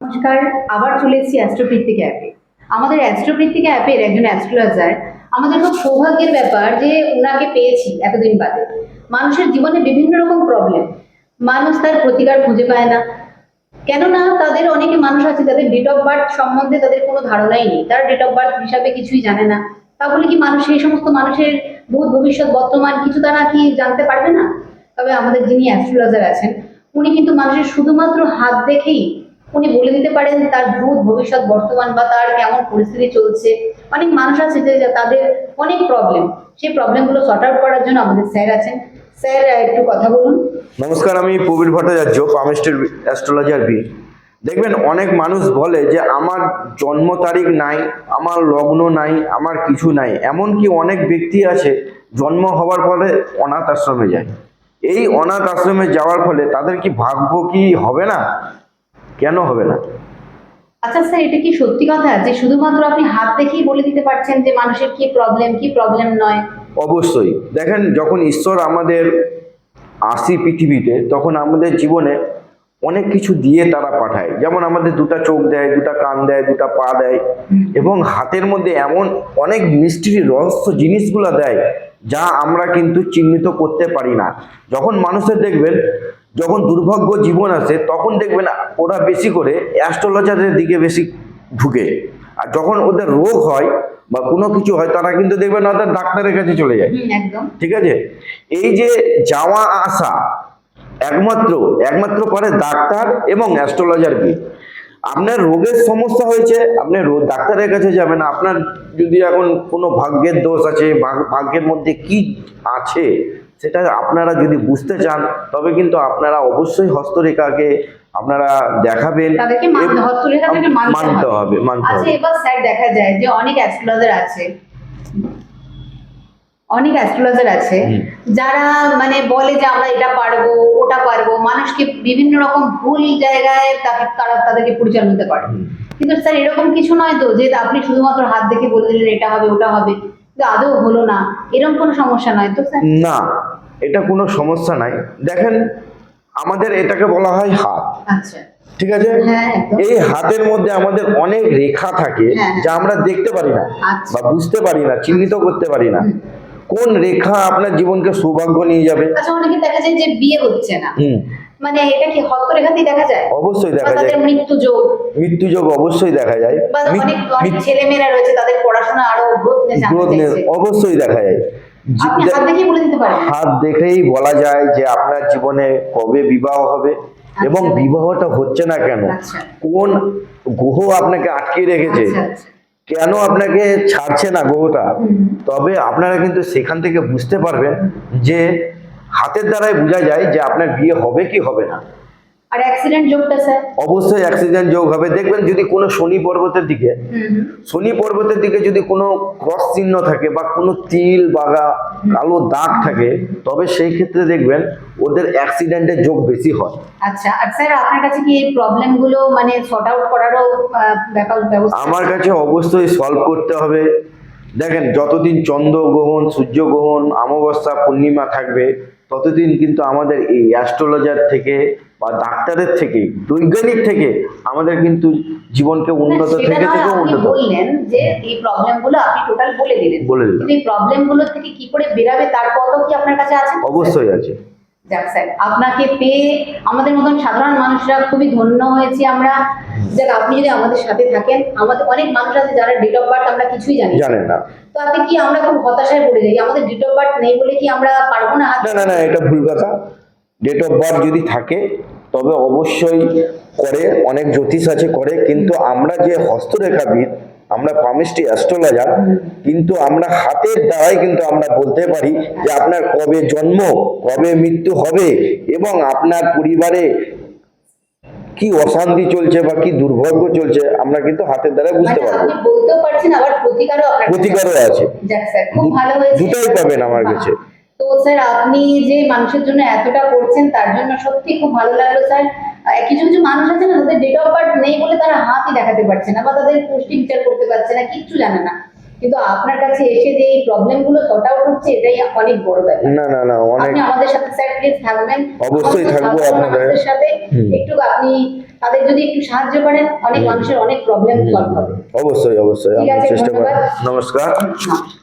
নমস্কার, আবার চলে এসেছি অ্যাস্ট্রোবৃত্তিক অ্যাপে আমাদের অ্যাস্ট্রোবৃত্তিক অ্যাপের একজন অ্যাস্ট্রোলজার আমাদের খুব সৌভাগ্যের ব্যাপার যে ওনাকে পেয়েছি এতদিন বাদে। মানুষের জীবনে বিভিন্ন রকম প্রবলেম মানুষ তার প্রতিকার খুঁজে পায় না। কেননা তাদের অনেকে মানুষ আছে তাদের ডেট অফ বার্থ সম্বন্ধে তাদের কোনো ধারণাই নেই। তারা ডেট অফ বার্থ হিসাবে কিছুই জানে না। তাহলে কি মানুষ সেই সমস্ত মানুষের ভূত, ভবিষ্যৎ, বর্তমান কিছু তারা কি জানতে পারবে না? তবে আমাদের যিনি অ্যাস্ট্রোলজার আছেন, উনি কিন্তু মানুষের শুধুমাত্র হাত দেখেই উনি বলে দিতে পারেন তার ভূত ভবিষ্যৎ বর্তমান বা তার কেমন পরিস্থিতি চলছে। অনেক মানুষ আছে যে তাদের অনেক প্রবলেম সেই প্রবলেমগুলো সর্ট আউট করার জন্য আমাদের স্যার আছেন। স্যার, একটু কথা বলুন। নমস্কার, আমি প্রবীর ভট্টাচার্য পামিস্টের অ্যাস্ট্রোলজার বি দেখবেন, অনেক মানুষ বলে যে, আমার জন্ম তারিখ নাই, আমার লগ্ন নাই, আমার কিছু নাই। এমনকি অনেক ব্যক্তি আছে, জন্ম হওয়ার পরে অনাথ আশ্রমে যায়। এই অনাথ আশ্রমে যাওয়ার ফলে তাদের কি ভাগ্য কি হবে না? কেন হবে না? আচ্ছা স্যার এটা কি সত্যি কথা? যে শুধুমাত্র আপনি হাত দেখেই বলে দিতে পারছেন যে মানুষের কি প্রবলেম কি প্রবলেম নয়? অবশ্যই। দেখেন যখন ঈশ্বর আমাদের আসি পৃথিবীতে তখন আমাদের জীবনে অনেক কিছু দিয়ে তারা পাঠায়। যেমন আমাদের দুটা চোখ দেয় দুটা কান দেয় দুটা পা দেয় এবং হাতের মধ্যে এমন অনেক মিষ্টি রহস্য জিনিসগুলো দেয় যা আমরা কিন্তু চিহ্নিত করতে পারি না। যখন মানুষের দেখবেন যখন দুর্ভাগ্য জীবন আসে তখন দেখবেন ওরা বেশি করে অ্যাস্ট্রোলজারের দিকে বেশি ঢুকে। আর যখন ওদের রোগ হয় বা কোনো কিছু হয় তারা কিন্তু দেখবেন ওদের ডাক্তারের কাছে চলে যায়। ঠিক আছে? এই যে যাওয়া আসা একমাত্র একমাত্র করে ডাক্তার এবং অ্যাস্ট্রোলজার কি। আপনার রোগের সমস্যা হয়েছে আপনি ডাক্তারের কাছে যাবেন আপনার যদি এখন কোনো ভাগ্যের দোষ আছে ভাগ- ভাগ্যের মধ্যে কি আছে সেটা আপনারা যদি বুঝতে চান তবে কিন্তু আপনারা অবশ্যই হস্তরেখাকে আপনারা দেখাবেন। তাদেরকে মানতে হবে। মানতে আচ্ছা হবে। এবার স্যার দেখা যায় যে অনেক অ্যাস্ট্রোলজার আছে। অনেক অ্যাস্ট্রোলজার আছে যারা মানে বলে যে আমরা এটা পারব ওটা পারব। মানুষকে বিভিন্ন রকম ভুল জায়গায় তাকে তারা তাদেরকে পরিচালিত করে। কিন্তু স্যার এরকম কিছু নয় তো যে আপনি শুধুমাত্র হাত দেখে বলে দিলেন এটা হবে ওটা হবে। আদৌ হলো না। এরকম কোনো সমস্যা নয় তো স্যার না এটা কোনো সমস্যা নাই। দেখেন আমাদের এটাকে বলা হয় হাত। আচ্ছা। ঠিক আছে? হ্যাঁ এই হাতের মধ্যে আমাদের অনেক রেখা থাকে হ্যাঁ। যা আমরা দেখতে পারি না আচ্ছা। বা বুঝতে পারি না চিহ্নিত করতে পারি না। কোন রেখা আপনার জীবনকে সৌভাগ্য নিয়ে যাবে? আচ্ছা অনেকে দেখা যায় যে বিয়ে হচ্ছে না। হুম। মানে এটা কি হস্তরেখাতেই দেখা যায়? অবশ্যই দেখা যায় তাদের মৃত্যু মৃত্যুযোগ। অবশ্যই দেখা যায়। অনেক ছেলে মেয়েরা রয়েছে তাদের পড়াশোনা আরও অবশ্যই দেখা যায়। হাত দেখেই বলে যায় যে আপনার জীবনে কবে বিবাহ হবে এবং আচ্ছা। বিবাহটা হচ্ছে না কেন? আচ্ছা। কোন গ্রহ আপনাকে আটকে রেখেছে? আচ্ছা কেন আপনাকে ছাড়ছে না গ্রহটা? তবে আপনারা কিন্তু সেখান থেকে বুঝতে পারবেন যে হাতের দ্বারাই বোঝা যায় যে আপনার বিয়ে হবে কি হবে না। আর অ্যাক্সিডেন্ট যোগটা স্যার? অবশ্যই অ্যাক্সিডেন্ট যোগ হবে। দেখবেন যদি কোনো শনি পর্বতের দিকে। শনি পর্বতের দিকে যদি কোনো ক্রস চিহ্ন থাকে বা কোনো তিল বা কালো দাগ থাকে তবে সেই ক্ষেত্রে দেখবেন ওদের অ্যাক্সিডেন্টের যোগ বেশি হয়। আচ্ছা আর স্যার আপনার কাছে কি এই প্রবলেমগুলো মানে সর্ট আউট করারও ব্যবস্থা আমার কাছে অবশ্যই সলভ করতে হবে। দেখেন যতদিন চন্দ্রগ্রহণ সূর্যগ্রহণ অমাবস্যা পূর্ণিমা থাকবে ততদিন কিন্তু আমাদের এই অ্যাস্ট্রোলজার থেকে বা ডাক্তারের থেকে বৈজ্ঞানিক থেকে আমাদের কিন্তু জীবনকে উন্নত থেকে থেকে উন্নত। বললেন যে এই প্রবলেমগুলো আপনি টোটাল বলে দিলেন। বলে দিলেন এই প্রবলেমগুলো থেকে কি করে বেরাবে তার পথও কি আপনার কাছে আছে? অবশ্যই আছে। যাক স্যার আপনাকে পেয়ে আমাদের মতন সাধারণ মানুষরা খুবই ধন্য হয়েছি আমরা। যাক আপনি যদি আমাদের সাথে থাকেন আমাদের অনেক মানুষ আছে যারা ডেট অফ বার্থ আমরা কিছুই জানি জানেন না। তো তাতে কি আমরা খুব হতাশায় পড়ে যাই? আমাদের ডেট অফ বার্থ নেই বলে কি আমরা পারব না? না না না এটা ভুল কথা। ডেট অফ বার্থ যদি থাকে তবে অবশ্যই করে অনেক জ্যোতিষ আছে করে কিন্তু আমরা যে হস্তরেখাবিদ আমরা পামিস্ট্রি অ্যাস্ট্রোলজার কিন্তু আমরা হাতের দ্বারাই কিন্তু আমরা বলতে পারি যে আপনার কবে জন্ম কবে মৃত্যু হবে এবং আপনার পরিবারে কি অশান্তি চলছে বা কি দুর্ভাগ্য চলছে আমরা কিন্তু হাতের দ্বারা বুঝতে মানে পারব। প্রতিকারও আছে। দুটোই পাবেন আমার কাছে। তো স্যার আপনি যে মানুষের জন্য এতটা করছেন তার জন্য সত্যি খুব ভালো লাগল স্যার। কিছু কিছু মানুষ আছে না তাদের ডেট অফ বার্থ নেই বলে তারা হাতই দেখাতে পারছে না বা তাদের পুষ্টি বিচার করতে পারছে না কিচ্ছু জানে না। কিন্তু আপনার কাছে এসে যে এই প্রবলেমগুলো সর্ট আউট হচ্ছে এটাই অনেক বড় ব্যাপার। না না না অনেক আপনি আমাদের সাথে স্যার প্লিজ থাকবেন। অবশ্যই থাকব আপনাদের। সাথে একটু আপনি তাদের যদি একটু সাহায্য করেন অনেক মানুষের অনেক প্রবলেম সলভ হবে। অবশ্যই অবশ্যই ঠিক আমি আছে, চেষ্টা করি ধন্যবাদ। নমস্কার। নমস্কার।